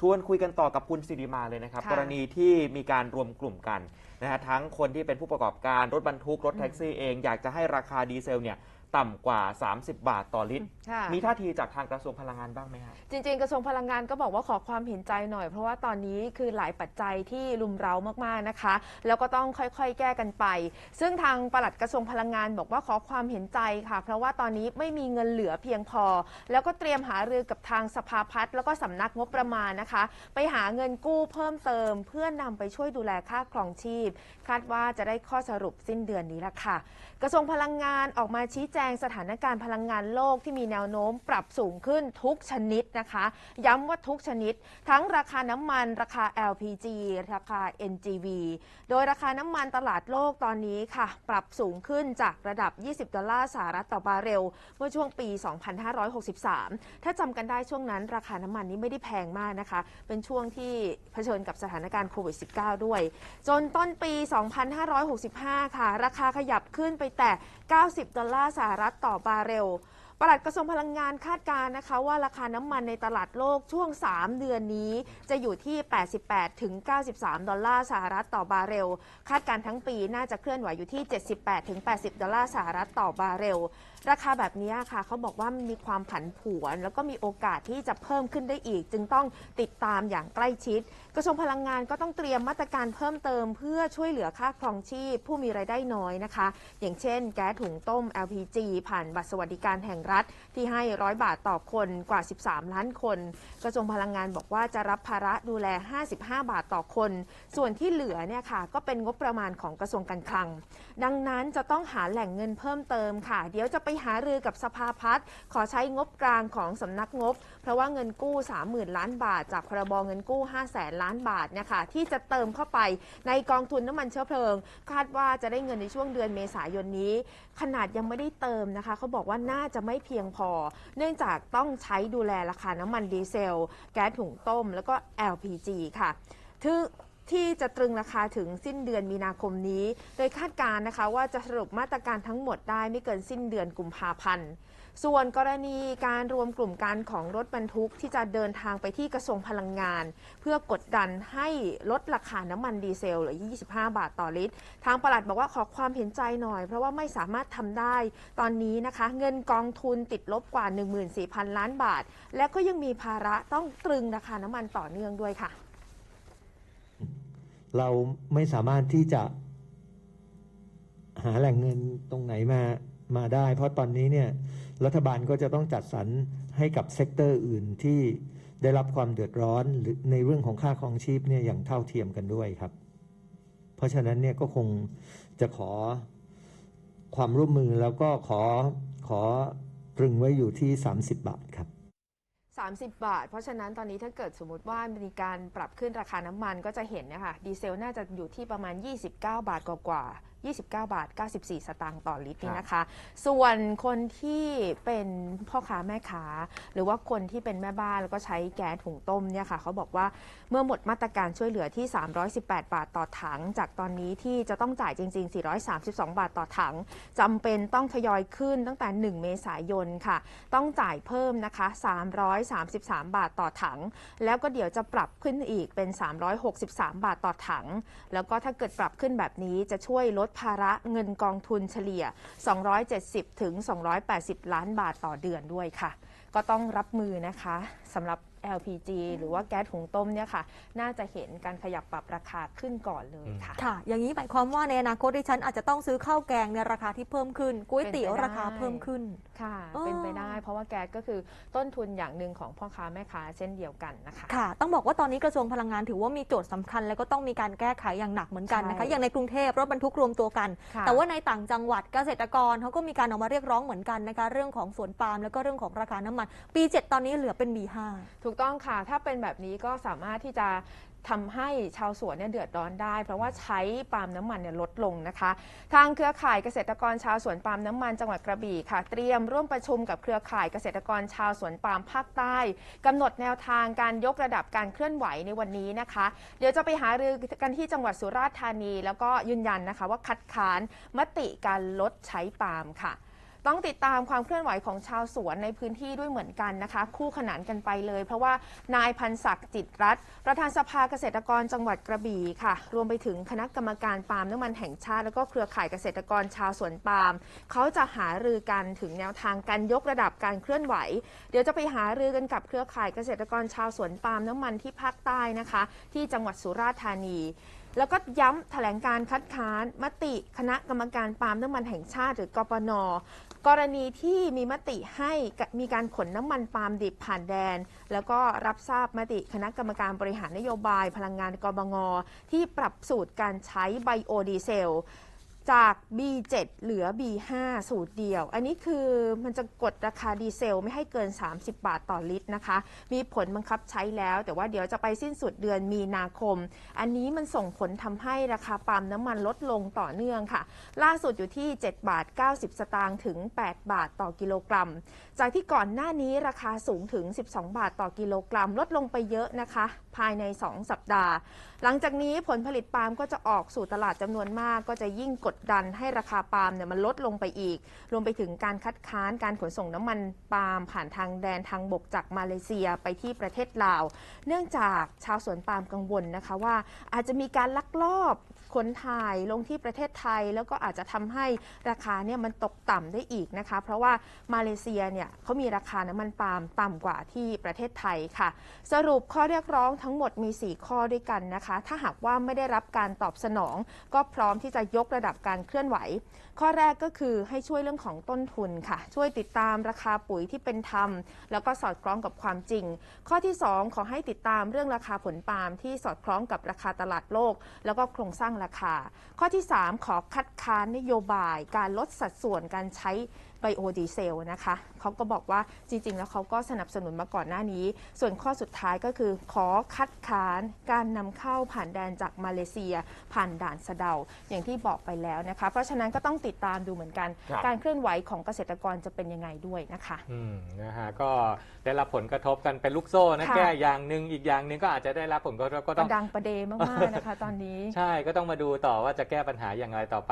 ชวนคุยกันต่อกับคุณสิริมาเลยนะครับ ค่ะกรณีที่มีการรวมกลุ่มกันนะฮะทั้งคนที่เป็นผู้ประกอบการรถบรรทุกรถแท็กซี่เอง อยากจะให้ราคาดีเซลเนี่ย ต่ำกว่า 30 บาทต่อลิตร ค่ะ มีท่าทีจากทางกระทรวงพลังงานบ้างไหมฮะ จริงๆ กระทรวงพลังงานก็บอกว่าขอความเห็นใจหน่อย เพราะว่าตอนนี้คือหลายปัจจัยที่ลุมเร้ามากๆนะคะ แล้วก็ต้องค่อยๆ แก้กันไป ซึ่งทางปลัดกระทรวงพลังงานบอกว่าขอความเห็นใจค่ะ เพราะว่าตอนนี้ไม่มีเงินเหลือเพียงพอ แล้วก็เตรียมหารือกับทางสภาพัฒน์แล้วก็สำนักงบประมาณนะคะ ไปหาเงินกู้เพิ่มเติม เพื่อนำไปช่วยดูแลค่าครองชีพ คาดว่าจะได้ข้อสรุปสิ้นเดือนนี้ละค่ะ กระทรวงพลังงานออกมาชี้แจงสถานการณ์พลังงานโลกที่มีแนวโน้มปรับสูงขึ้นทุกชนิดนะคะ ย้ำว่าทุกชนิด ทั้งราคาน้ำมัน ราคา LPG ราคา NGV โดยราคาน้ำมันตลาดโลกตอนนี้ค่ะ ปรับสูงขึ้นจากระดับ 20 ดอลลาร์สหรัฐต่อบาร์เรล เมื่อช่วงปี 2563 ถ้าจำกันได้ช่วงนั้น ราคาน้ำมันนี้ไม่ได้แพงมากนะคะ เป็นช่วงที่เผชิญกับสถานการณ์โควิด -19 ด้วย จนต้นปี 2565 ค่ะ ราคาขยับขึ้นไปแต่ 90 ดอลลาร์สหรัฐต่อบาร์เรล ปลัดกระทรวงพลังงานคาดการณ์นะคะ ว่าราคาน้ำมันในตลาดโลกช่วง 3 เดือนนี้ จะอยู่ที่ 88 ถึง 93 ดอลลาร์สหรัฐต่อบาร์เรล คาดการณ์ทั้งปีน่าจะเคลื่อนไหวอยู่ที่ 78 ถึง 80 ดอลลาร์สหรัฐต่อบาร์เรล ราคาแบบนี้ค่ะเขาบอกว่ามันมีความผันผวน แล้วก็มีโอกาสที่จะเพิ่มขึ้นได้อีก จึงต้องติดตามอย่างใกล้ชิด กระทรวงพลังงานก็ต้องเตรียมมาตรการเพิ่มเติม เพื่อช่วยเหลือค่าครองชีพผู้มีรายได้น้อยนะคะ อย่างเช่น แก๊สถุงต้ม LPG ผ่านบัตรสวัสดิการแห่งรัฐ ที่ให้ร้อยบาทต่อคนกว่า 13 ล้านคน กระทรวงพลังงานบอกว่าจะรับภาระดูแล 55 บาทต่อคน ส่วนที่เหลือเนี่ยค่ะก็เป็นงบประมาณของกระทรวงการคลัง ดังนั้นจะต้องหาแหล่งเงินเพิ่มเติมค่ะ เดี๋ยวจะไปหารือกับสภาพัฒน์ขอใช้งบกลางของสำนักงบ เพราะว่าเงินกู้ 30,000 ล้านบาท จากพรบเงินกู้ 5 0 0แสนล้านบาทเนะคะที่จะเติมเข้าไปในกองทุนน้ำมันเชื้อเพลิง คาดว่าจะได้เงินในช่วงเดือนเมษายนนี้ ขนาดยังไม่ได้เติมนะคะเขาบอกว่าน่าจะไม่เพียงพอ เนื่องจากต้องใช้ดูแลราคาน้ำมันดีเซล แก๊สถุงต้ม แล้วก็ LPG ค่ะทึ่ ที่จะตรึงราคาถึงสิ้นเดือนมีนาคมนี้ โดยคาดการณ์นะคะว่าจะสรุปมาตรการทั้งหมดได้ไม่เกินสิ้นเดือนกุมภาพันธ์ ส่วนกรณีการรวมกลุ่มการของรถบรรทุกที่จะเดินทางไปที่กระทรวงพลังงาน เพื่อกดดันให้ลดราคาน้ำมันดีเซลเหลือ 25 บาทต่อลิตร ทางปลัดบอกว่าขอความเห็นใจหน่อย เพราะว่าไม่สามารถทำได้ ตอนนี้นะคะ เงินกองทุนติดลบกว่า 14,000 ล้านบาท และก็ยังมีภาระต้องตรึงราคาน้ำมันต่อเนื่องด้วยค่ะ เราไม่สามารถที่จะ หาแหล่งเงินตรงไหนมามาได้ เพราะตอนนี้เนี่ยรัฐบาลก็จะต้องจัดสรรให้กับเซกเตอร์อื่นที่ได้รับความเดือดร้อนหรือในเรื่องของค่าครองชีพเนี่ยอย่างเท่าเทียมกันด้วยครับ เพราะฉะนั้นเนี่ยก็คงจะขอความร่วมมือแล้วก็ขอขอตรึงไว้อยู่ที่ 30 บาทครับ 30 บาท เพราะฉะนั้นตอนนี้ถ้าเกิดสมมติว่ามีการปรับขึ้นราคาน้ำมันก็จะเห็นนะคะดีเซลน่าจะอยู่ที่ประมาณ 29 บาทกว่าๆ 29 บาท 94 สตางค์ต่อลิตรนี่นะคะ ส่วนคนที่เป็นพ่อค้าแม่ค้า หรือว่าคนที่เป็นแม่บ้านแล้วก็ใช้แก๊สถุงต้มเนี่ยค่ะเขาบอกว่าเมื่อหมดมาตรการช่วยเหลือที่ 318 บาทต่อถัง จากตอนนี้ที่จะต้องจ่ายจริง ๆ 432 บาทต่อถังจำเป็นต้องทยอยขึ้นตั้งแต่ 1 เมษายนค่ะ ต้องจ่ายเพิ่มนะคะ 333 บาทต่อถัง แล้วก็เดี๋ยวจะปรับขึ้นอีกเป็น 363 บาทต่อถัง แล้วก็ถ้าเกิดปรับขึ้นแบบนี้จะช่วยลดภาระเงินกองทุนเฉลี่ย 270 ถึง 280 ล้านบาทต่อเดือนด้วยค่ะ ก็ต้องรับมือนะคะสำหรับ LPG หรือว่าแก๊สหุงต้มเนี่ยค่ะ น่าจะเห็นการขยับปรับราคาขึ้นก่อนเลยค่ะ ค่ะ อย่างนี้หมายความว่าในอนาคตดิฉันอาจจะต้องซื้อข้าวแกงในราคาที่เพิ่มขึ้นก๋วยเตี๋ยวเป็นไปได้ราคาเพิ่มขึ้น ค่ะอ๋อเป็นไปได้ เพราะว่าแก๊สก็คือต้นทุนอย่างหนึ่งของพ่อค้าแม่ค้าเช่นเดียวกันนะคะ ค่ะ ต้องบอกว่าตอนนี้กระทรวงพลังงานถือว่ามีโจทย์สำคัญ แล้วก็ต้องมีการแก้ไขอย่างหนักเหมือนกันนะคะใช่อย่างในกรุงเทพรถบรรทุกรวมตัวกันค่ะแต่ว่าในต่างจังหวัดเกษตรกรเขาก็มีการออกมาเรียกร้องเหมือนกันนะคะ เรื่องของสวนปาล์มแล้วก็เรื่องของราคาน้ำมัน ปี 7 ตอนนี้เหลือเป็น B5 ถููกต้องค่ะ ถ้าเป็นแบบนี้ก็สามารถที่จะทำให้ชาวสวนเนี่ยเดือดร้อนได้ เพราะว่าใช้ปาล์มน้ำมันเนี่ยลดลงนะคะ ทางเครือข่ายเกษตรกรชาวสวนปาล์มน้ำมันจังหวัดกระบี่ค่ะ เตรียมร่วมประชุมกับเครือข่ายเกษตรกรชาวสวนปาล์มภาคใต้กำหนดแนวทางการยกระดับการเคลื่อนไหวในวันนี้นะคะ เดี๋ยวจะไปหารือกันที่จังหวัดสุราษฎร์ธานี แล้วก็ยืนยันนะคะว่าคัดค้านมติการลดใช้ปาล์มค่ะ ต้องติดตามความเคลื่อนไหวของชาวสวนในพื้นที่ด้วยเหมือนกันนะคะ คู่ขนานกันไปเลย เพราะว่านายพันศักดิ์จิตรัตน์ประธานสภาเกษตรกรจังหวัดกระบี่ค่ะ รวมไปถึงคณะกรรมการปาล์มน้ำมันแห่งชาติ แล้วก็เครือข่ายเกษตรกรชาวสวนปาล์มเขาจะหารือกันถึงแนวทางการยกระดับการเคลื่อนไหว เดี๋ยวจะไปหารือกันกับเครือข่ายเกษตรกรชาวสวนปาล์มน้ำมันที่ภาคใต้นะคะ ที่จังหวัดสุราษฎร์ธานีแล้วก็ย้ำแถลงการคัดค้านมติคณะกรรมการปาล์มน้ำมันแห่งชาติหรือกปน กรณีที่มีมติให้มีการขนน้ำมันปาล์มดิบผ่านแดน แล้วก็รับทราบมติคณะกรรมการบริหารนโยบายพลังงานกบงที่ปรับสูตรการใช้ไบโอดีเซล จาก B7 เหลือ B5 สูตรเดียว อันนี้คือมันจะกดราคาดีเซลไม่ให้เกิน 30 บาทต่อลิตรนะคะ มีผลบังคับใช้แล้ว แต่ว่าเดี๋ยวจะไปสิ้นสุดเดือนมีนาคม อันนี้มันส่งผลทำให้ราคาปาล์มน้ำมันลดลงต่อเนื่องค่ะ ล่าสุดอยู่ที่ 7 บาท 90 สตางค์ถึง 8 บาทต่อกิโลกรัม จากที่ก่อนหน้านี้ราคาสูงถึง 12 บาทต่อกิโลกรัม ลดลงไปเยอะนะคะ ภายใน 2 สัปดาห์ หลังจากนี้ผลผลิตปาล์มก็จะออกสู่ตลาดจำนวนมากก็จะยิ่งกดดันให้ราคาปาล์มเนี่ยมันลดลงไปอีก รวมไปถึงการคัดค้านการขนส่งน้ำมันปาล์มผ่านทางแดนทางบกจากมาเลเซียไปที่ประเทศลาว เนื่องจากชาวสวนปาล์มกังวลนะคะว่า อาจจะมีการลักลอบ ขนถ่ายลงที่ประเทศไทย แล้วก็อาจจะทำให้ราคาเนี่ยมันตกต่ำได้อีกนะคะ เพราะว่ามาเลเซียเนี่ยเขามีราคาน้ำมันปาล์มต่ำกว่าที่ประเทศไทยค่ะ สรุปข้อเรียกร้องทั้งหมดมี 4 ข้อด้วยกันนะคะ ถ้าหากว่าไม่ได้รับการตอบสนอง ก็พร้อมที่จะยกระดับการเคลื่อนไหว ข้อแรกก็คือให้ช่วยเรื่องของต้นทุนค่ะ ช่วยติดตามราคาปุ๋ยที่เป็นธรรม แล้วก็สอดคล้องกับความจริง ข้อที่ 2 ขอให้ติดตามเรื่องราคาผลปาล์มที่สอดคล้องกับราคาตลาดโลก แล้วก็โครงสร้างราคา ข้อที่ 3 ขอคัดค้านนโยบายการลดสัดส่วนการใช้ไบโอดีเซลนะคะเขาก็บอกว่าจริง ๆ แล้วเขาก็สนับสนุนมาก่อนหน้านี้ ส่วนข้อสุดท้ายก็คือขอคัดค้านการนำเข้าผ่านแดนจากมาเลเซีย ผ่านด่านสะเดา อย่างที่บอกไปแล้วนะคะ เพราะฉะนั้นก็ต้องติดตามดูเหมือนกันครับการเคลื่อนไหวของเกษตรกรจะเป็นยังไงด้วยนะคะอืมนะฮะก็ได้รับผลกระทบกันเป็นลูกโซ่นะค่ะแก้อย่างหนึ่งอีกอย่างหนึ่งก็อาจจะได้รับผลกระทบก็ปต้องระดังประเดมากๆนะคะ ตอนนี้ใช่ก็ต้องมาดูต่อว่าจะแก้ปัญหาอย่างไรต่อไป